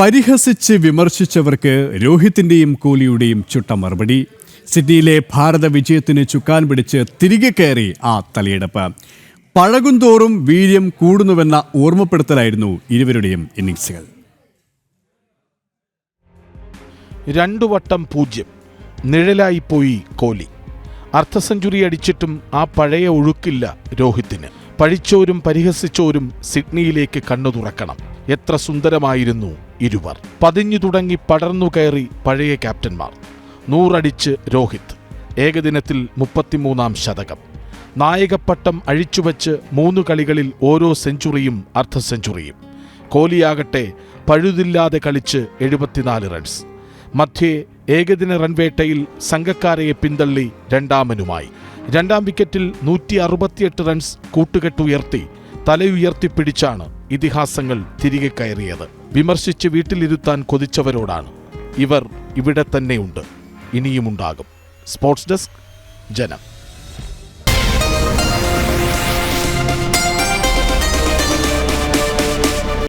പരിഹസിച്ച് വിമർശിച്ചവർക്ക് രോഹിത്തിന്റെയും കോഹ്ലിയുടെയും ചുട്ട മറുപടി. സിഡ്നിയിലെ ഭാരത വിജയത്തിന് ചുക്കാൻ പിടിച്ച് തിരികെ കയറി ആ തലയെടുപ്പ്. പഴകുന്തോറും വീര്യം കൂടുന്നുവെന്ന ഓർമ്മപ്പെടുത്തലായിരുന്നു ഇരുവരുടെയും ഇന്നിങ്സുകൾ രണ്ടു വട്ടം പൂജ്യം. നിഴലായിപ്പോയി കോലി അർദ്ധ സെഞ്ചുറി അടിച്ചിട്ടും ആ പഴയ ഒഴുക്കില്ല രോഹിത്തിന്. പഴിച്ചോരും പരിഹസിച്ചോരും സിഡ്നിയിലേക്ക് കണ്ണു തുറക്കണം. എത്ര സുന്ദരമായിരുന്നു ഇരുവർ. പതിഞ്ഞു തുടങ്ങി പടർന്നു കയറി പഴയ ക്യാപ്റ്റന്മാർ. നൂറടിച്ച് രോഹിത്. ഏകദിനത്തിൽ മുപ്പത്തിമൂന്നാം ശതകം. നായകപ്പട്ടം അഴിച്ചുവച്ച് മൂന്ന് കളികളിൽ ഓരോ സെഞ്ചുറിയും അർദ്ധ സെഞ്ചുറിയും കോഹ്ലിയാകട്ടെ പഴുതില്ലാതെ കളിച്ച് എഴുപത്തിനാല് റൺസ്. മധ്യേ ഏകദിന റൺവേട്ടയിൽ സംഘക്കാരയെ പിന്തള്ളി രണ്ടാമനുമായി. രണ്ടാം വിക്കറ്റിൽ നൂറ്റി അറുപത്തിയെട്ട് റൺസ് കൂട്ടുകെട്ടുയർത്തി തലയുയർത്തിപ്പിടിച്ചാണ് ഇതിഹാസങ്ങൾ തിരികെ കയറിയത്. വിമർശിച്ച് വീട്ടിലിരുത്താൻ കൊതിച്ചവരോടാണ്. ഇവർ ഇവിടെ തന്നെയുണ്ട് ഇനിയുമുണ്ടാകും. സ്പോർട്സ് ഡെസ്ക് ജനം.